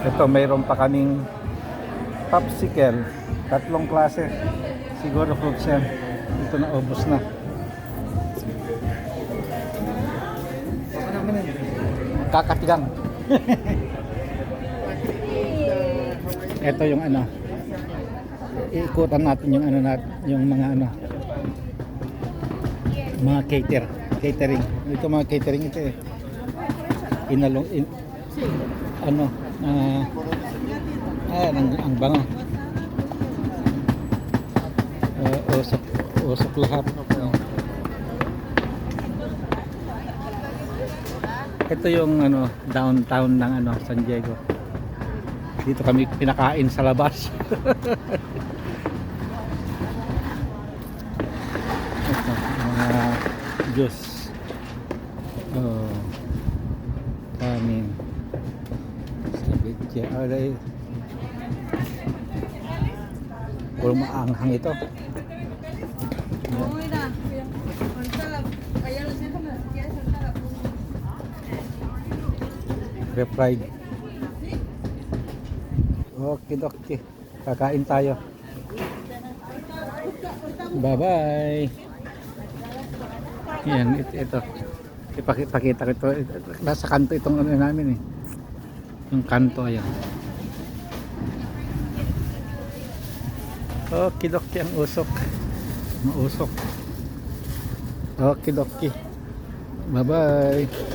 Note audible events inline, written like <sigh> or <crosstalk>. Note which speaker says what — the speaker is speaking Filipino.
Speaker 1: Ito, mayroon pa kaming popsicle. Tatlong klase. Siguro fruits yan. Ito na, ubos na. Kakatigang. <laughs> Ito yung ano. Iikutan natin yung ano nat, yung mga ano. Mga cater, catering. Ito mga catering ito eh. Inalong in, ano, ah, ayan, ang, ang bango. Uh, usok, usok lahat. Ito yung ano, downtown ng ano, San Diego. Dito kami pinakain sa labas. <laughs> Ito, mga juice. Oh. Kanin. Sabitya. Alay. Puro maanghang ito. Refried. Okay, okay. Kakain tayo. Bye-bye. Yan, ito. ito. Ipakita ko ito. Nasa kanto itong ano namin eh. Yung kanto, ayan. Okay, dokie ang usok. Mausok. Okay, dokie. Bye-bye.